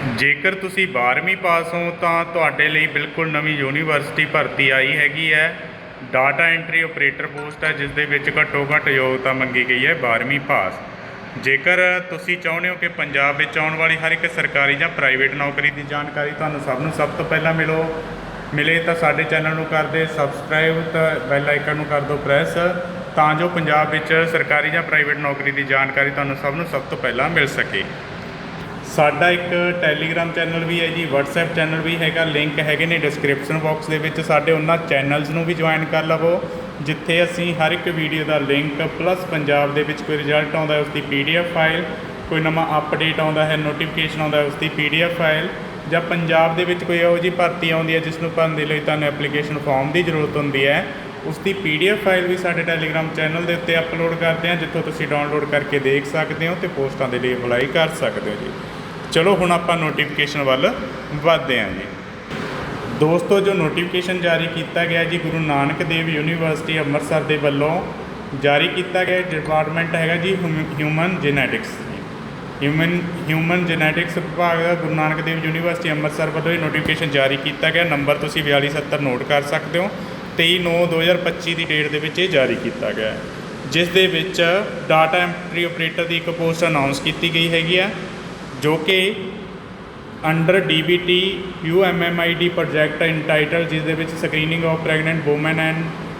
ਜੇਕਰ ਤੁਸੀਂ 12ਵੀਂ ਪਾਸ ਹੋ, ਤਾਂ ਤੁਹਾਡੇ ਲਈ ਬਿਲਕੁਲ ਨਵੀਂ ਯੂਨੀਵਰਸਿਟੀ ਭਰਤੀ ਆਈ ਹੈਗੀ ਹੈ। ਡਾਟਾ ਐਂਟਰੀ ਆਪਰੇਟਰ ਪੋਸਟ ਹੈ ਜਿਸ ਦੇ ਵਿੱਚ ਘੱਟੋ ਘੱਟ ਯੋਗਤਾ ਮੰਗੀ ਗਈ ਹੈ 12ਵੀਂ ਪਾਸ। ਜੇਕਰ ਤੁਸੀਂ ਚਾਹੁੰਦੇ ਹੋ ਕਿ ਪੰਜਾਬ ਵਿੱਚ ਆਉਣ ਵਾਲੀ ਹਰ ਇੱਕ ਸਰਕਾਰੀ ਜਾਂ ਪ੍ਰਾਈਵੇਟ ਨੌਕਰੀ ਦੀ ਜਾਣਕਾਰੀ ਤੁਹਾਨੂੰ ਸਭ ਨੂੰ ਸਭ ਤੋਂ ਪਹਿਲਾਂ ਮਿਲੋ, ਮਿਲੇ ਤਾਂ ਸਾਡੇ ਚੈਨਲ ਨੂੰ ਕਰ ਦੇ ਸਬਸਕ੍ਰਾਈਬ ਤਾਂ ਬੈਲ ਆਈਕਨ ਨੂੰ ਕਰ ਦਿਓ ਪ੍ਰੈਸ ਤਾਂ ਜੋ ਪੰਜਾਬ ਵਿੱਚ ਸਰਕਾਰੀ ਜਾਂ ਪ੍ਰਾਈਵੇਟ ਨੌਕਰੀ ਦੀ ਜਾਣਕਾਰੀ ਤੁਹਾਨੂੰ ਸਭ ਨੂੰ ਸਭ ਤੋਂ ਪਹਿਲਾਂ ਮਿਲ ਸਕੇ। ਸਾਡਾ ਇੱਕ ਟੈਲੀਗ੍ਰਾਮ ਚੈਨਲ ਵੀ ਹੈ ਜੀ, WhatsApp ਚੈਨਲ ਵੀ ਹੈਗਾ ਲਿੰਕ ਹੈਗੇ ਨੇ ਡਿਸਕ੍ਰਿਪਸ਼ਨ ਬਾਕਸ ਦੇ ਵਿੱਚ, ਸਾਡੇ ਉਹਨਾਂ ਚੈਨਲਸ ਨੂੰ ਵੀ ਜੁਆਇਨ ਕਰ ਲਵੋ, ਜਿੱਥੇ ਅਸੀਂ ਹਰ ਇੱਕ ਵੀਡੀਓ ਦਾ ਲਿੰਕ ਪਲੱਸ ਪੰਜਾਬ ਦੇ ਵਿੱਚ ਕੋਈ ਰਿਜ਼ਲਟ ਆਉਂਦਾ ਹੈ ਉਸ ਦੀ PDF ਫਾਈਲ ਕੋਈ ਨਵਾਂ ਅਪਡੇਟ ਆਉਂਦਾ ਹੈ ਨੋਟੀਫਿਕੇਸ਼ਨ ਆਉਂਦਾ ਹੈ ਉਸ ਦੀ PDF ਫਾਈਲ ਜਾਂ ਪੰਜਾਬ ਦੇ ਵਿੱਚ ਕੋਈ ਇਹੋ ਜਿਹੀ ਭਰਤੀ ਆਉਂਦੀ ਹੈ ਜਿਸ ਨੂੰ ਭਰਨ ਦੇ ਲਈ ਤੁਹਾਨੂੰ ਐਪਲੀਕੇਸ਼ਨ ਫਾਰਮ ਦੀ ਜ਼ਰੂਰਤ ਹੁੰਦੀ ਹੈ ਉਸ ਦੀ PDF ਫਾਈਲ ਵੀ ਸਾਡੇ ਟੈਲੀਗ੍ਰਾਮ ਚੈਨਲ ਦੇ ਉੱਤੇ ਅਪਲੋਡ ਕਰਦੇ ਹਾਂ, ਜਿੱਥੋਂ ਤੁਸੀਂ ਡਾਊਨਲੋਡ ਕਰਕੇ ਦੇਖ ਸਕਦੇ ਹੋ ਤੇ ਪੋਸਟਾਂ ਦੇ ਲਈ ਅਪਲਾਈ ਕਰ ਸਕਦੇ ਹੋ ਜੀ। ਚਲੋ ਹੁਣ ਆਪਾਂ ਨੋਟੀਫਿਕੇਸ਼ਨ ਵੱਲ ਵਧਦੇ ਹਾਂ ਜੀ। ਦੋਸਤੋ, ਜੋ ਨੋਟੀਫਿਕੇਸ਼ਨ ਜਾਰੀ ਕੀਤਾ ਗਿਆ ਜੀ, ਗੁਰੂ ਨਾਨਕ ਦੇਵ ਯੂਨੀਵਰਸਿਟੀ ਅੰਮ੍ਰਿਤਸਰ ਦੇ ਵੱਲੋਂ ਜਾਰੀ ਕੀਤਾ ਗਿਆ ਡਿਪਾਰਟਮੈਂਟ ਹੈਗਾ ਜੀ human genetics human human genetics ਵਿਭਾਗ ਦਾ ਗੁਰੂ ਨਾਨਕ ਦੇਵ ਯੂਨੀਵਰਸਿਟੀ ਅੰਮ੍ਰਿਤਸਰ ਵੱਲੋਂ ਇਹ ਨੋਟੀਫਿਕੇਸ਼ਨ ਜਾਰੀ ਕੀਤਾ ਗਿਆ। ਨੰਬਰ ਤੁਸੀਂ 4270 ਨੋਟ ਕਰ ਸਕਦੇ ਹੋ। 23/9/2025 ਦੀ ਡੇਟ ਦੇ ਵਿੱਚ ਇਹ ਜਾਰੀ ਕੀਤਾ ਗਿਆ ਜਿਸ ਦੇ ਵਿੱਚ ਡਾਟਾ ਐਂਟਰੀ ਆਪਰੇਟਰ ਦੀ ਇੱਕ ਪੋਸਟ ਅਨਾਉਂਸ ਕੀਤੀ ਗਈ ਹੈਗੀ ਆ ਜੋ ਕਿ under DBT UMMID project entitled ਜਿਸ ਦੇ ਵਿੱਚ screening of pregnant women and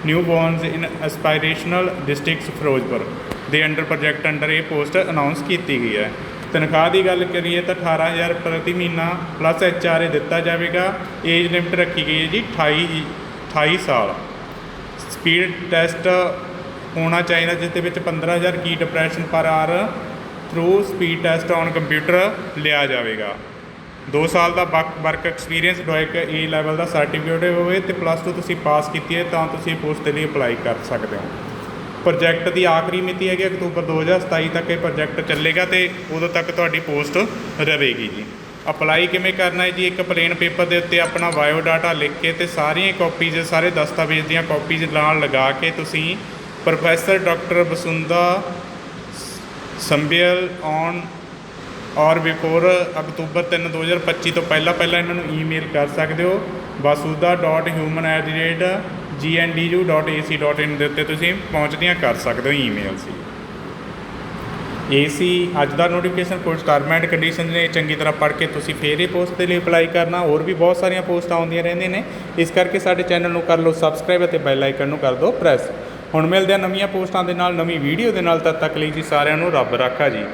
newborns in aspirational districts Ferozepur ਦੇ ਅੰਡਰ ਪ੍ਰੋਜੈਕਟ ਅੰਡਰ ਇਹ ਪੋਸਟ ਅਨਾਉਂਸ ਕੀਤੀ ਗਈ ਹੈ। ਤਨਖਾਹ ਦੀ ਗੱਲ ਕਰੀਏ ਤਾਂ 18000 ਪ੍ਰਤੀ ਮਹੀਨਾ ਪਲੱਸ ਐਚਆਰਏ ਦਿੱਤਾ ਜਾਵੇਗਾ। ਏਜ ਲਿਮਟ ਰੱਖੀ ਗਈ ਹੈ ਜੀ 28 28 ਸਾਲ। ਸਪੀਡ ਟੈਸਟ ਹੋਣਾ ਚਾਹੀਦਾ, ਜਿਸ ਦੇ ਵਿੱਚ 15000 key depression per hour through speed test on computer ਲਿਆ ਜਾਵੇਗਾ। 2 ਸਾਲ ਦਾ work experience DOEACC A level the certificate ਹੋਵੇ ਤੇ ਪਲੱਸ 2 ਤੁਸੀਂ ਪਾਸ ਕੀਤੀ ਹੈ, ਤਾਂ ਤੁਸੀਂ ਪੋਸਟ ਦੇ ਲਈ ਅਪਲਾਈ ਕਰ ਸਕਦੇ ਹੋ। ਪ੍ਰੋਜੈਕਟ ਦੀ ਆਖਰੀ ਮਿਤੀ ਹੈਗੀ ਅਕਤੂਬਰ 2027 ਤੱਕ ਇਹ ਪ੍ਰੋਜੈਕਟ ਚੱਲੇਗਾ ਤੇ ਉਦੋਂ ਤੱਕ ਤੁਹਾਡੀ ਪੋਸਟ ਰਹੇਗੀ ਜੀ। ਅਪਲਾਈ ਕਿਵੇਂ ਕਰਨਾ ਹੈ ਜੀ? ਇੱਕ ਪਲੇਨ ਪੇਪਰ ਦੇ ਉੱਤੇ ਆਪਣਾ ਬਾਇਓ ਡਾਟਾ ਲਿਖ ਕੇ ਤੇ ਸਾਰੀਆਂ ਕਾਪੀਜ਼ ਸਾਰੇ ਦਸਤਾਵੇਜ਼ ਦੀਆਂ ਕਾਪੀਜ਼ ਨਾਲ ਲਗਾ ਕੇ ਤੁਸੀਂ ਪ੍ਰੋਫੈਸਰ ਡਾਕਟਰ ਬਸੁੰਦਾ ਸੰਬਿਅਲ ਔਨ ਔਰ ਬਿਫੋਰ ਅਕਤੂਬਰ 3 2025 ਤੋਂ ਪਹਿਲਾਂ ਪਹਿਲਾਂ ਇਹਨਾਂ ਨੂੰ ਈਮੇਲ ਕਰ ਸਕਦੇ ਹੋ। basuda.human@gndu.ac.in ਦੇ ਉੱਤੇ ਤੁਸੀਂ ਪਹੁੰਚਦੀਆਂ ਕਰ ਸਕਦੇ ਹੋ ਈਮੇਲ ਸੀ। ਇਹ ਸੀ ਅੱਜ ਦਾ ਨੋਟੀਫਿਕੇਸ਼ਨ ਕੁਝ ਟਰਮ ਐਂਡ ਕੰਡੀਸ਼ਨ ਨੇ ਚੰਗੀ ਤਰ੍ਹਾਂ ਪੜ੍ਹ ਕੇ ਤੁਸੀਂ ਫੇਰ ਇਹ ਪੋਸਟ ਦੇ ਲਈ ਅਪਲਾਈ ਕਰਨਾ। ਹੋਰ ਵੀ ਬਹੁਤ ਸਾਰੀਆਂ ਪੋਸਟਾਂ ਆਉਂਦੀਆਂ ਰਹਿੰਦੀਆਂ ਨੇ। ਇਸ ਕਰਕੇ ਸਾਡੇ ਚੈਨਲ ਨੂੰ ਕਰ ਲਓ ਸਬਸਕ੍ਰਾਈਬ ਅਤੇ ਬੈਲ ਆਈਕਨ ਨੂੰ ਕਰ ਦਿਓ ਪ੍ਰੈਸ ਹੁਣ ਮਿਲਦੇ ਆ ਨਵੀਆਂ ਪੋਸਟਾਂ ਦੇ ਨਾਲ, ਨਵੀਂ ਵੀਡੀਓ ਦੇ ਨਾਲ, ਤਦ ਤੱਕ ਲਈ ਜੀ ਸਾਰਿਆਂ ਨੂੰ ਰੱਬ ਰਾਖਾ ਜੀ।